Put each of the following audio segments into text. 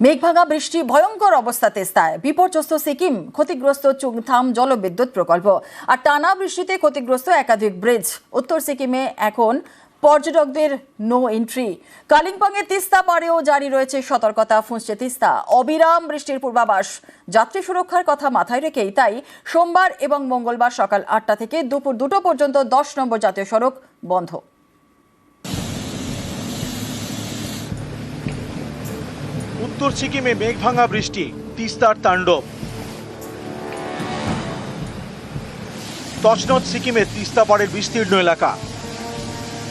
মেঘভাঙা বৃষ্টি ভয়ঙ্কর অবস্থা তেস্তায় বিপর্যস্ত সিকিম, ক্ষতিগ্রস্ত চুংথাম জলবিদ্যুৎ প্রকল্প আর টানা বৃষ্টিতে ক্ষতিগ্রস্ত একাধিক ব্রিজ। উত্তর সিকিমে এখন পর্যটকদের নো এন্ট্রি কালিম্পংয়ের তিস্তা পাড়েও জারি রয়েছে সতর্কতা, ফুঁসছে তিস্তা। অবিরাম বৃষ্টির পূর্বাভাস। যাত্রী সুরক্ষার কথা মাথায় রেখেই তাই সোমবার এবং মঙ্গলবার সকাল আটটা থেকে দুপুর দুটো পর্যন্ত দশ নম্বর জাতীয় সড়ক বন্ধ। উত্তর সিকিমে মেঘভাঙা বৃষ্টি, তিস্তার তাণ্ডব। তছনছ সিকিমের তিস্তা পাড়ের বিস্তীর্ণ এলাকা।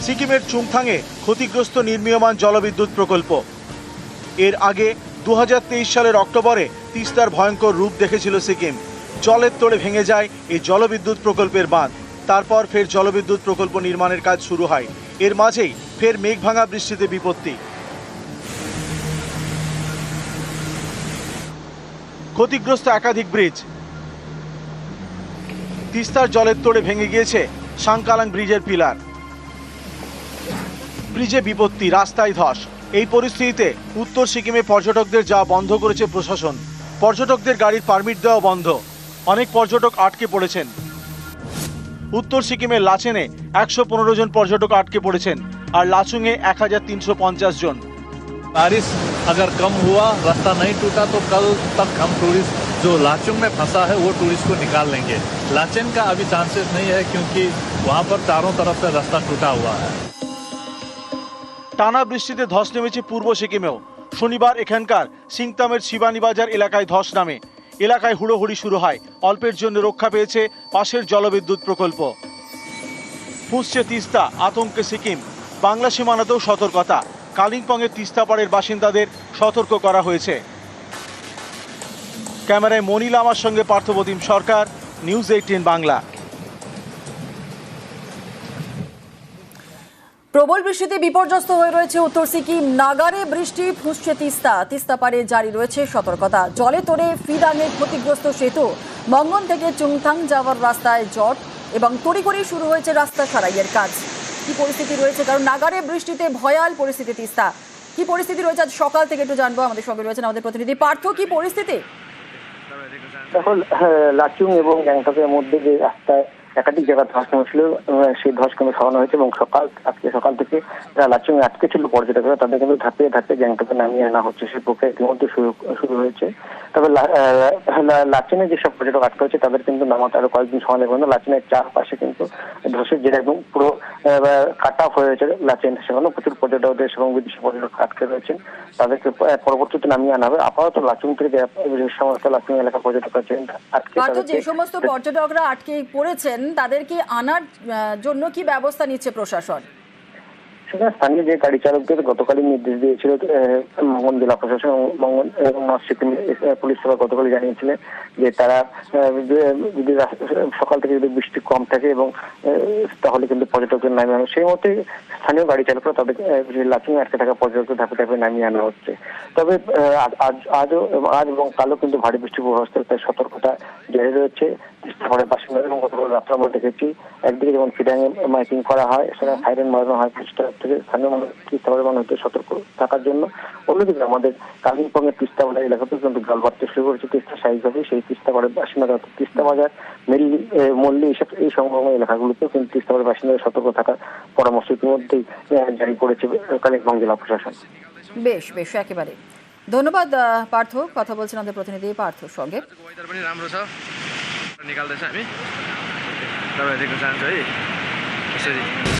সিকিমের চুংথাংয়ে ক্ষতিগ্রস্ত নির্মীয়মান জলবিদ্যুৎ প্রকল্প। এর আগে দু হাজার তেইশ সালের অক্টোবরে তিস্তার ভয়ঙ্কর রূপ দেখেছিল সিকিম। জলের তোড়ে ভেঙে যায় এই জলবিদ্যুৎ প্রকল্পের বাঁধ। তারপর ফের জলবিদ্যুৎ প্রকল্প নির্মাণের কাজ শুরু হয়। এর মাঝেই ফের মেঘভাঙা বৃষ্টিতে বিপত্তি। ক্ষতিগ্রস্ত একাধিক ব্রিজ। তিস্তার জলের তোড়ে ভেঙে গিয়েছে সাংকালাং ব্রিজের পিলার। ব্রিজে বিপত্তি, রাস্তায় ধস। এই পরিস্থিতিতে উত্তর সিকিমে পর্যটকদের যাওয়া বন্ধ করেছে প্রশাসন। পর্যটকদের গাড়ির পারমিট দেওয়া বন্ধ। অনেক পর্যটক আটকে পড়েছেন। উত্তর সিকিমের লাচেনে একশো পনেরো জন পর্যটক আটকে পড়েছেন, আর লাচুংয়ে এক হাজার তিনশো পঞ্চাশ জন। बारिश अगर कम हुआ रास्ता नहीं टूटा तो कल तक हम टूरिस्ट जो लाचुंग में फंसा है वो टूरिस्ट को निकाल लेंगे लाचेन का अभी चांसेस नहीं है क्योंकि वहाँ पर चारों तरफ से रास्ता टूटा हुआ है টানা বৃষ্টিতে ধস নেমেছে পূর্ব সিকিমেও শনিবার এখানকার সিংতামের শিবানী বাজার এলাকায় ধস নামে এলাকায় হুড়োহুড়ি শুরু হয় অল্পের জন্য রক্ষা পেয়েছে পাশের জলবিদ্যুৎ প্রকল্প ফুঁসছে তিস্তা আতঙ্কে সিকিম বাংলা সীমানাতেও সতর্কতা কালিম্পংয়ের তিস্তাপাড়ের বাসিন্দাদের সতর্ক করা হয়েছে। ক্যামেরায় মনিল আমার সঙ্গে পার্থপ্রতিম সরকার, নিউজ এইটিন বাংলা। প্রবল বৃষ্টিতে বিপর্যস্ত হয়ে রয়েছে উত্তর সিকিম। নাগারে বৃষ্টি ফুসছে তিস্তা। তিস্তা পারে জারি রয়েছে সতর্কতা। জলে তোড়ে ফিদাংয়ে ক্ষতিগ্রস্ত সেতু। মঙ্গন থেকে চুংথাং যাওয়ার রাস্তায় জট এবং তড়িঘড়ি শুরু হয়েছে রাস্তা সারাইয়ের কাজ। কি পরিস্থিতি রয়েছে? কারণ নাগারে বৃষ্টিতে ভয়াল পরিস্থিতি তিস্তা। কি পরিস্থিতি রয়েছে? আজ সকাল থেকে একটু জানব। আমাদের সঙ্গে রয়েছেন আমাদের প্রতিনিধি পার্থ। কি পরিস্থিতি? এখন আহ, লাচুং এবং গ্যাংটকের মধ্যে যে রাস্তায় একাধিক জায়গায় ধস নেমেছিল সেই ধস কিন্তু সরানো হয়েছে এবং সকাল আজকে সকাল থেকে যারা লাচুং আটকে ছিল পর্যটকরা তাদের কিন্তু ধাপিয়ে ধাপিয়ে গ্যাংটকে নামিয়ে আনা হচ্ছে। সেই প্রক্রিয়া ইতিমধ্যে শুরু শুরু হয়েছে। তবে লা- আহ, যেসব পর্যটক আটকে হচ্ছে তাদের কিন্তু নামাতে আরও কয়েকদিন সময় লাগবে। না লাচেনের চারপাশে কিন্তু ধসের জেরে একদম পুরো কাট অফ হয়ে রয়েছে লাচেন সেখানে প্রচুর পর্যটক দেশ এবং বিদেশি পর্যটক আটকে রয়েছেন। তাদেরকে পরবর্তীতে নামিয়ে আনা হবে। আপাতত লাচুং থেকে সমস্ত লাচুং এলাকা পর্যটক আছেন আটকে যে সমস্ত পর্যটকরা আটকে পড়েছেন তাদেরকে আনার জন্য কি ব্যবস্থা নিচ্ছে প্রশাসন? সেখানে স্থানীয় যে গাড়ি চালকদের গতকালই নির্দেশ দিয়েছিল মঙ্গল জেলা প্রশাসন মঙ্গল এবং নর্থ সিকিম পুলিশ সেবা গতকালই জানিয়েছিলেন যে তারা যদি সকাল থেকে যদি বৃষ্টি কম থাকে এবং তাহলে কিন্তু পর্যটকদের নামিয়ে আনা, সেই মতে স্থানীয় গাড়ি চালকরা তাদের লাচিং আটকে থাকা পর্যটক ধাপে ধাপে নামিয়ে আনা হচ্ছে। তবে আজ- আজ, আজও আজ এবং কালও কিন্তু ভারী বৃষ্টি পূর্বাবস্থায় তাই সতর্কতা জারি রয়েছে। শহরের বাসিন্দা এবং গতকাল রাত্রে আমরা দেখেছি, একদিকে যেমন ফিডাঙে মাইকিং করা হয়, সেখানে সাইরেন মারানো হয় তরফ থেকে স্থানীয় মানুষ তিস্তাবাড়ির মানুষদের সতর্ক থাকার জন্য অন্যদিকে আমাদের কালিম্পংয়ের তিস্তাবাড়ি এলাকাতেও কিন্তু জল বাড়তে শুরু করেছে তিস্তা স্বাভাবিকভাবে সেই তিস্তাবাড়ির বাসিন্দারা অর্থাৎ তিস্তা বাজার মেল্লি এ, মল্লি এইসব এই সংলগ্ন এলাকাগুলোতেও কিন্তু তিস্তাবাড়ির বাসিন্দাদের সতর্ক থাকার পরামর্শ ইতিমধ্যেই আহ, জারি করেছে কালিম্পং জেলা প্রশাসন বেশ বেশ একেবারে ধন্যবাদ আহ, পার্থ কথা বলছেন আমাদের প্রতিনিধি পার্থর সঙ্গে वेदर पनि राम्रो छ निकाल्दैछ हामी तपाईँहरू देख्न चाहन्छु है यसरी